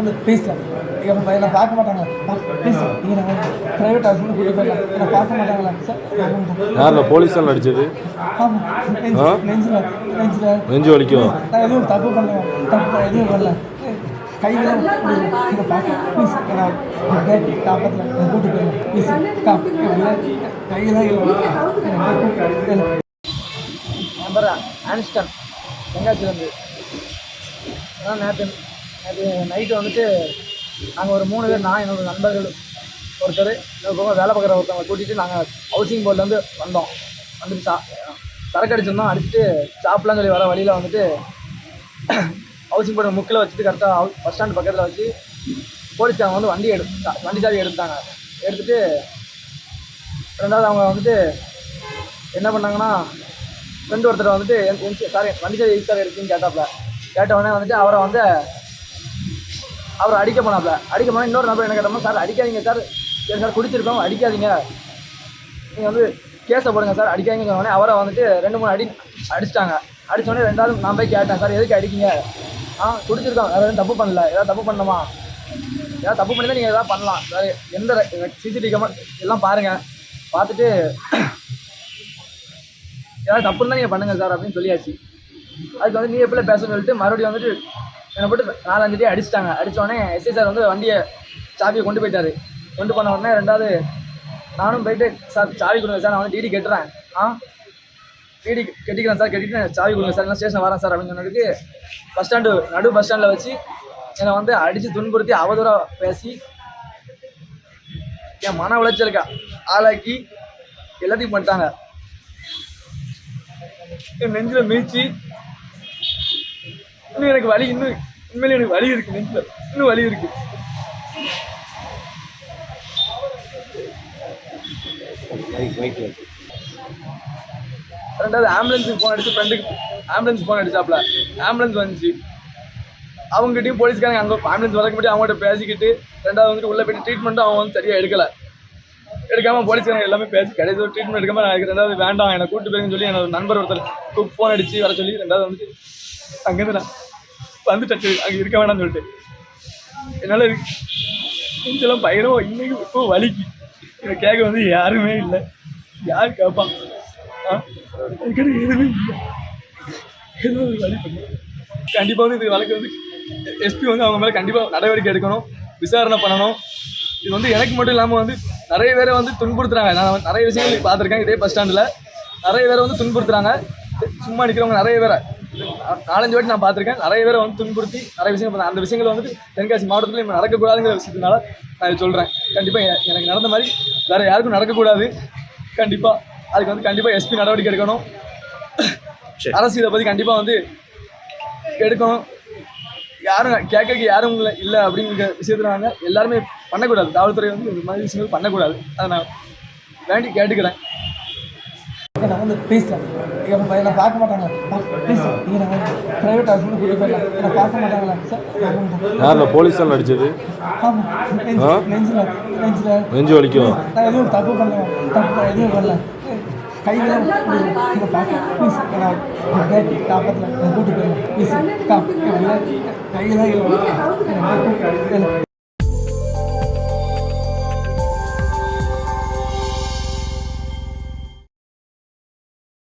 வந்து ப்ளீஸில் என் என்னை பார்க்க மாட்டாங்க. ப்ளீஸ் நீங்கள் நான் ப்ரைவேட் ஹாஸ்பிட்டல் கூட்டிட்டு போயிடலாம். என்னை பார்க்க மாட்டாங்களா? சார் யாரில் போலீஸால் அடிச்சது? நெஞ்சில் நெஞ்சில் நெஞ்சு வலிக்கும். நான் எதுவும் தப்பு பண்ணல. தப்பு எதுவும் பண்ணல கையெல்லாம் இதை பார்க்க ப்ளீஸ் என்னை காப்பத்தில் கூட்டிட்டு போயிடலாம் ப்ளீஸ் கா கையெல்லாம் நம்பர் ஆன்ஸ்டன் தெங்காச்சிலேருந்து அதான் நேற்று அது நைட்டு வந்துட்டு நாங்கள் ஒரு மூணு பேர் நான் என்னோடய நண்பர்கள் ஒருத்தர் இன்னொரு வேலை பார்க்குற ஒருத்தவங்க கூட்டிகிட்டு நாங்கள் ஹவுசிங் போர்ட்லேருந்து வந்தோம். வந்துட்டு சா சரக்கு அடிச்சிருந்தோம். அடிச்சுட்டு சாப்பிட்லாம் சொல்லி வர வழியில் வந்துட்டு ஹவுசிங் போர்டு முக்கில் வச்சுட்டு கரெக்டாக பஸ் ஸ்டாண்ட் பக்கத்தில் வச்சு போலீஸ்காரங்க வந்து வண்டி எடு வண்டி சாவி எடுத்தாங்க. எடுத்துகிட்டு ரெண்டாவது அவங்க வந்துட்டு என்ன பண்ணாங்கன்னா ஃப்ரெண்டு ஒருத்தர் வந்துட்டு என் சாரி சார் வண்டி சாவி எது எடுத்துன்னு கேட்டாப்புல கேட்ட உடனே வந்துட்டு அவரை வந்து அவரை அடிக்க போனாப்ல. அடிக்க போனால் இன்னொரு நபர் என்ன கேட்டோம்னா சார் அடிக்காதீங்க சார். சரி சார் குடிச்சிருக்கோம் அடிக்காதீங்க. நீங்கள் வந்து கேஸை போடுங்க சார். அடிக்காதீங்க சொன்ன அவரை வந்துட்டு ரெண்டு மூணு அடி அடிச்சிட்டாங்க. அடித்தோடனே ரெண்டாவது நான் போய் கேட்டேன் சார் எதுக்கு அடிக்கீங்க? ஆ குடிச்சிருக்கோம் வேறு எதுவும் தப்பு பண்ணல. ஏதாவது தப்பு பண்ணணுமா? ஏதாவது தப்பு பண்ணி நீங்கள் எதாவது பண்ணலாம். வேறு எந்த சிசிடிவி கேமரா எல்லாம் பாருங்கள் பார்த்துட்டு ஏதாவது தப்புன்னு தான் நீங்கள் பண்ணுங்கள் சார் அப்படின்னு சொல்லியாச்சு. அதுக்கு வந்து நீ எப்படி பேசணும்னு சொல்லிட்டு மறுபடியும் வந்துட்டு என்னை போட்டு நாலஞ்சு டே அடிச்சிட்டாங்க. அடித்தோடனே உடனே எஸ்ஐ சார் வந்து வண்டியை சாவியை கொண்டு போயிட்டாரு. கொண்டு போன உடனே ரெண்டாவது நானும் போயிட்டு சார் சாவி கொடுங்க சார் நான் வந்து டிடி கட்டுறேன். ஆ? டிடி கட்டிக்கிறேன் சார் கட்டிட்டு சாவி கொடுங்க சார் நான் ஸ்டேஷன் வரேன் சார் அப்படின்னு சொன்னதுக்கு பஸ் ஸ்டாண்டு நடு பஸ் ஸ்டாண்டில் வச்சு என்னை வந்து அடித்து துன்புறுத்தி அவதூறாக பேசி என் மன உளைச்சலுக்கா ஆளாக்கி எல்லாத்தையும் பண்ணிட்டாங்க. என் நெஞ்சில் மீச்சு இன்னும் எனக்கு வலி இன்னும் உண்மையிலே எனக்கு வலி இருக்கு நெஞ்சில். இன்னும் வலி இருக்கு. ரெண்டாவது ஆம்புலன்ஸுக்கு ஃபோன் அடிச்சு ஃப்ரெண்டுக்கு ஆம்புலன்ஸ் ஃபோன் அடிச்சாப்ல. ஆம்புலன்ஸ் வந்துச்சு. அவங்ககிட்டயும் போலீஸ்காரங்க அங்கே ஆம்புலன்ஸ் வரக்கு முன்னாடி அவங்ககிட்ட பேசிக்கிட்டு ரெண்டாவது வந்துட்டு உள்ளே போயிட்டு ட்ரீட்மெண்ட்டும் அவங்க வந்து சரியாக எடுக்கலை. எடுக்காமல் போலீஸ்காரங்க எல்லாமே பேசி கடைசி ஒரு ட்ரீட்மெண்ட் எடுக்காமல் நான் எனக்கு ரெண்டாவது வேண்டாம் என்னை கூட்டு போயிருங்கன்னு சொல்லி என்னோட நண்பர் ஒருத்தர் கூப்பிட்டு ஃபோன் அடிச்சு வர சொல்லி ரெண்டாவது வந்துட்டு அங்கேருந்து நான் வந்து டச்சு அங்கே இருக்க வேணாம்னு சொல்லிட்டு. என்னால் கொஞ்சம் பயணம் இன்னைக்கு இப்போ வலிக்கு. இதை கேட்க வந்து யாருமே இல்லை. யார் கேட்பான் ஆ? எதுவுமே இல்லை. ஏதோ ஒரு வழி பண்ணி. கண்டிப்பாக வந்து இது வழக்கு வந்து எஸ்பி வந்து அவங்க மேலே கண்டிப்பாக நடவடிக்கை எடுக்கணும். விசாரணை பண்ணணும். இது வந்து எனக்கு மட்டும் இல்லாமல் வந்து நிறைய பேரை வந்து துன்புறுத்துறாங்க. நான் நிறைய விஷயங்கள் பார்த்துருக்கேன். இதே பஸ் ஸ்டாண்டில் நிறைய பேரை வந்து துன்புறுத்துறாங்க. சும்மா நிற்கிறவங்க நிறைய பேரை. நாலஞ்சு வாட்டி நான் பார்த்துருக்கேன். நிறைய பேரை வந்து துன்புறுத்தி நிறைய விஷயங்கள் பண்ண- அந்த விஷயங்கள் வந்துட்டு தென்காசி மாவட்டத்தில் இப்போ நடக்கக்கூடாதுங்கிற விஷயத்தினால நான் இதை சொல்கிறேன் கண்டிப்பாக எனக்கு நடந்த மாதிரி வேறு யாருக்கும் நடக்கக்கூடாது. கண்டிப்பாக அதுக்கு வந்து கண்டிப்பாக எஸ்பி நடவடிக்கை எடுக்கணும். அரசு இதை பற்றி கண்டிப்பாக வந்து எடுக்கணும். யாரும் கேட்கறதுக்கு யாரும் இல்லை இல்லை அப்படிங்கிற விஷயத்துல நாங்கள் எல்லாருமே பண்ணக்கூடாது. காவல்துறை வந்து இந்த மாதிரி விஷயங்கள் பண்ணக்கூடாது. அதை நான் வேண்டி கேட்டுக்கிறேன். நான் வந்து என் என்னை பார்க்க மாட்டாங்க. ப்ளீஸ் நீங்கள் நான் ப்ரைவேட் ஹாஸ்பிட்டல் கூட்டிட்டு போயிடலாம். என்னை பார்க்க மாட்டாங்களா? சார் யாரில் போலீஸால் அடிச்சது? ஆமாம்? நெஞ்சில் நெஞ்சில் நெஞ்சு வலிக்கும். நான் எதுவும் தப்பு பண்ணல தப்பு எதுவும் பண்ணல. கையெல்லாம் இதை பார்க்க ப்ளீஸ் கேட்டு காப்பத்தில் நான் கூட்டிட்டு போயிடலாம். ப்ளீஸ் கா கையெல்லாம்